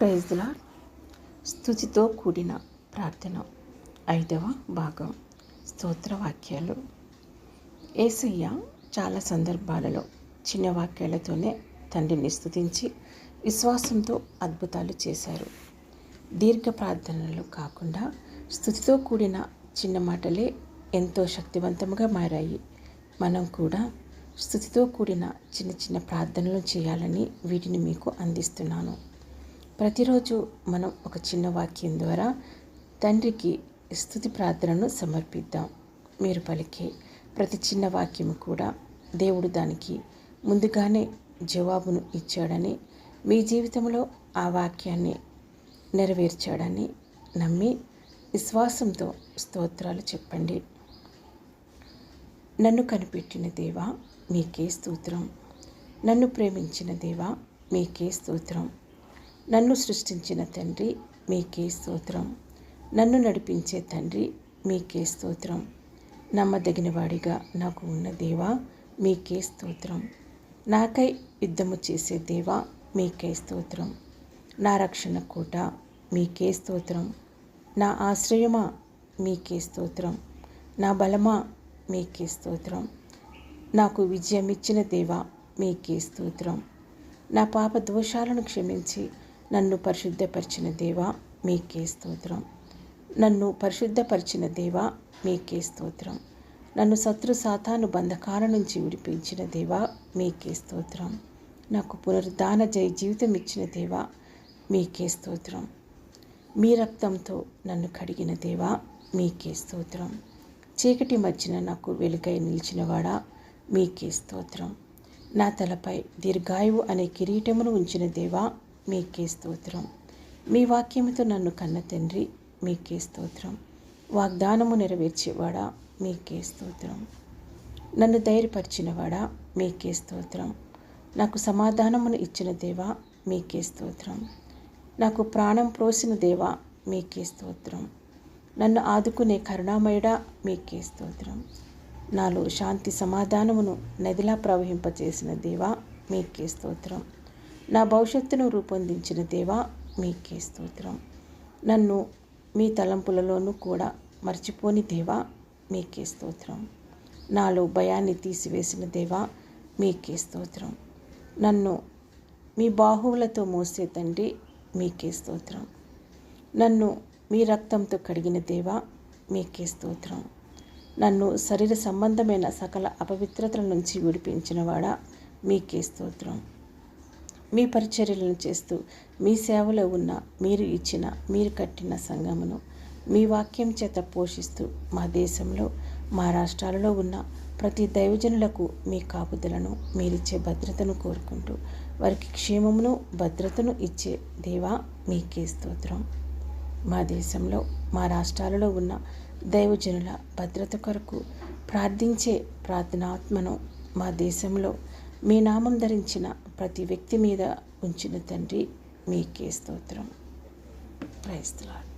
ప్రైజ్లా స్థుతితో కూడిన ప్రార్థన. ఐదవ భాగం. స్తోత్ర వాక్యాలు. ఏసయ్య చాలా సందర్భాలలో చిన్న వాక్యాలతోనే తండ్రిని స్థుతించి విశ్వాసంతో అద్భుతాలు చేశారు. దీర్ఘ ప్రార్థనలు కాకుండా స్థుతితో కూడిన చిన్న మాటలే ఎంతో శక్తివంతంగా మారాయి. మనం కూడా స్థుతితో కూడిన చిన్న చిన్న ప్రార్థనలు చేయాలని వీటిని మీకు అందిస్తున్నాను. ప్రతిరోజు మనం ఒక చిన్న వాక్యం ద్వారా తండ్రికి స్థుతి ప్రార్థనను సమర్పిద్దాం. మీరు పలికే ప్రతి చిన్న వాక్యము కూడా దేవుడు దానికి ముందుగానే జవాబును ఇచ్చాడని మీ జీవితంలో ఆ వాక్యాన్ని నెరవేర్చాడని నమ్మి విశ్వాసంతో స్తోత్రాలు చెప్పండి. నన్ను కనిపెట్టిన దేవా మీకే స్తోత్రం. నన్ను ప్రేమించిన దేవా మీకే స్తోత్రం. నన్ను సృష్టించిన తండ్రి మీకే స్తోత్రం. నన్ను నడిపించే తండ్రి మీకే స్తోత్రం. నమ్మదగిన వాడిగా నాకు ఉన్న దేవా మీకే స్తోత్రం. నాకై యుద్ధము చేసే దేవా మీకే స్తోత్రం. నా రక్షణ కోట మీకే స్తోత్రం. నా ఆశ్రయమా మీకే స్తోత్రం. నా బలమా మీకే స్తోత్రం. నాకు విజయం ఇచ్చిన దేవా మీకే స్తోత్రం. నా పాప దోషాలను క్షమించి నన్ను పరిశుద్ధపరిచిన దేవ మీకే స్తోత్రం. నన్ను పరిశుద్ధపరిచిన దేవ మీకే స్తోత్రం. నన్ను శత్రు సాతాను బంధకాల నుంచి విడిపించిన దేవ మీకే స్తోత్రం. నాకు పునరుద్ధాన జయ జీవితం ఇచ్చిన దేవ మీకే స్తోత్రం. మీ రక్తంతో నన్ను కడిగిన దేవా మీకే స్తోత్రం. చీకటి మధ్యన నాకు వెలుగై నిలిచినవాడా మీకే స్తోత్రం. నా తలపై దీర్ఘాయువు అనే కిరీటమును ఉంచిన దేవా మీకే స్తోత్రం. మీ వాక్యముతో నన్ను కన్న తండ్రి మీకే స్తోత్రం. వాగ్దానము నెరవేర్చేవాడా మీకే స్తోత్రం. నన్ను ధైర్యపరిచినవాడా మీకే స్తోత్రం. నాకు సమాధానమును ఇచ్చిన దేవా మీకే స్తోత్రం. నాకు ప్రాణం ప్రోసిన దేవా మీకే స్తోత్రం. నన్ను ఆదుకునే కరుణామయుడా మీకే స్తోత్రం. నాలో శాంతి సమాధానమును నదిలా ప్రవహింపచేసిన దేవా మీకే స్తోత్రం. నా భవిష్యత్తును రూపొందించిన దేవా మీకే స్తోత్రం. నన్ను మీ తలంపులలోనూ కూడా మర్చిపోని దేవా మీకే స్తోత్రం. నాలో భయాన్ని తీసివేసిన దేవా మీకే స్తోత్రం. నన్ను మీ బాహువులతో మోసే తండ్రి మీకే స్తోత్రం. నన్ను మీ రక్తంతో కడిగిన దేవా మీకే స్తోత్రం. నన్ను శరీర సంబంధమైన సకల అపవిత్రతల నుంచి విడిపించినవాడా మీకే స్తోత్రం. మీ పరిచర్యలను చేస్తూ మీ సేవలో ఉన్న మీరు ఇచ్చిన మీరు కట్టిన సంఘమును మీ వాక్యం చేత పోషిస్తూ మా దేశంలో మా రాష్ట్రాలలో ఉన్న ప్రతి దైవజనులకు మీ కాపుదలను మీరిచ్చే భద్రతను కోరుకుంటూ వారికి క్షేమమును భద్రతను ఇచ్చే దేవా మీకే స్తోత్రం. మా దేశంలో మా రాష్ట్రాలలో ఉన్న దైవజనుల భద్రత కొరకు ప్రార్థించే ప్రార్థనాత్మను మా దేశంలో మీ నామం ధరించిన ప్రతి వ్యక్తి మీద ఉంచిన తండ్రి మీకే స్తోత్రం. క్రైస్తలాడు